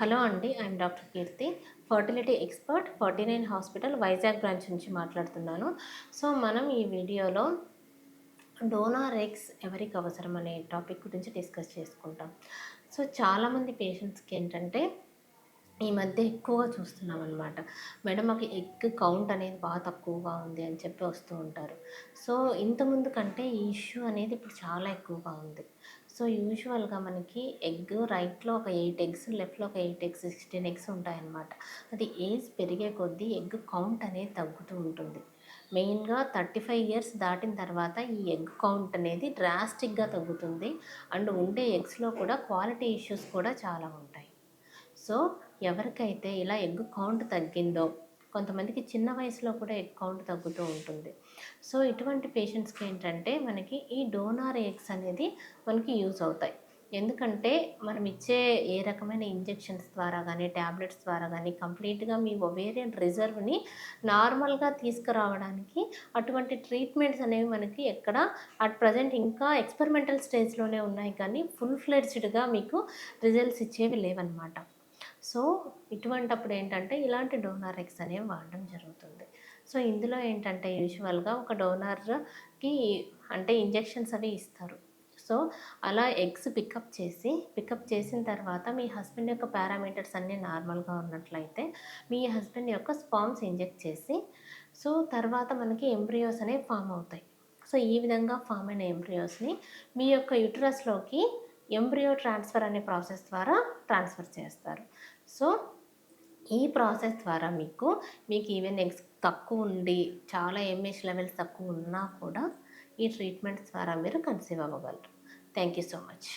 Hello అండి I'm doctor Keerthi. Fertility expert forty nine hospital Vizag branch నుంచి మాట్లాడుతున్నాను. So మనం ఈ వీడియోలో డోనార్ ఎగ్స్ ఎవరికి అవసరం అనే టాపిక్ గురించి డిస్కస్ చేసుకుంటాం. సో చాలామంది పేషెంట్స్కి ఏంటంటే ఈ మధ్య ఎక్కువగా చూస్తున్నాం అనమాట మేడం మాకు ఎగ్ కౌంట్ అనేది బాగా తక్కువగా ఉంది అని చెప్పి వస్తూ ఉంటారు. సో ఇంతకుముందు కంటే ఈ ఇష్యూ అనేది ఇప్పుడు చాలా ఎక్కువగా ఉంది. సో యూజువల్గా మనకి ఎగ్ రైట్లో ఒక ఎయిట్ ఎగ్స్ లెఫ్ట్లో ఒక ఎయిట్ ఎగ్స్ సిక్స్టీన్ ఎగ్స్ ఉంటాయన్నమాట. అది ఏజ్ పెరిగే కొద్దీ ఎగ్ కౌంట్ అనేది తగ్గుతూ ఉంటుంది. మెయిన్గా థర్టీ ఫైవ్ ఇయర్స్ దాటిన తర్వాత ఈ ఎగ్ కౌంట్ అనేది డ్రాస్టిక్గా తగ్గుతుంది. అండ్ ఉండే ఎగ్స్లో కూడా క్వాలిటీ ఇష్యూస్ కూడా చాలా ఉంటాయి. సో ఎవరికైతే ఇలా ఎగ్ కౌంట్ తగ్గిందో కొంతమందికి చిన్న వయసులో కూడా ఎగ్ కౌంట్ తగ్గుతూ ఉంటుంది. సో ఇటువంటి పేషెంట్స్కి ఏంటంటే మనకి ఈ డోనార్ ఎగ్స్ అనేది మనకి యూజ్ అవుతాయి. ఎందుకంటే మనం ఇచ్చే ఏ రకమైన ఇంజెక్షన్స్ ద్వారా కానీ ట్యాబ్లెట్స్ ద్వారా కానీ కంప్లీట్గా మీ ఒవేరియన్ రిజర్వ్ని నార్మల్గా తీసుకురావడానికి అటువంటి ట్రీట్మెంట్స్ అనేవి మనకి ఎక్కడ అట్ ప్రజెంట్ ఇంకా ఎక్స్పెరిమెంటల్ స్టేజ్లోనే ఉన్నాయి కానీ ఫుల్ ఫ్లెడ్జ్డ్గా మీకు రిజల్ట్స్ ఇచ్చేవి లేవన్నమాట. సో ఇటువంటప్పుడు ఏంటంటే ఇలాంటి డోనార్ ఎగ్స్ అనేవి వాడడం జరుగుతుంది. సో ఇందులో ఏంటంటే యూజువల్గా ఒక డోనర్కి అంటే ఇంజెక్షన్స్ అవి ఇస్తారు. సో అలా ఎగ్స్ పికప్ చేసి పికప్ చేసిన తర్వాత మీ హస్బెండ్ యొక్క పారామీటర్స్ అన్నీ నార్మల్గా ఉన్నట్లయితే మీ హస్బెండ్ యొక్క స్పామ్స్ ఇంజెక్ట్ చేసి సో తర్వాత మనకి ఎంబ్రియోస్ అనేవి ఫామ్ అవుతాయి. సో ఈ విధంగా ఫామ్ అయిన ఎంబ్రియోస్ని మీ యొక్క యుటరస్లోకి ఎంబ్రియో ట్రాన్స్ఫర్ అనే ప్రాసెస్ ద్వారా ట్రాన్స్ఫర్ చేస్తారు. సో ఈ ప్రాసెస్ ద్వారా మీకు మీకు ఈవెన్ ఎగ్స్ తక్కువ ఉండి చాలా ఎంఎస్ లెవెల్స్ తక్కువ ఉన్నా కూడా ఈ ట్రీట్మెంట్స్ ద్వారా మీరు conceive అవ్వగలరు. Thank you so much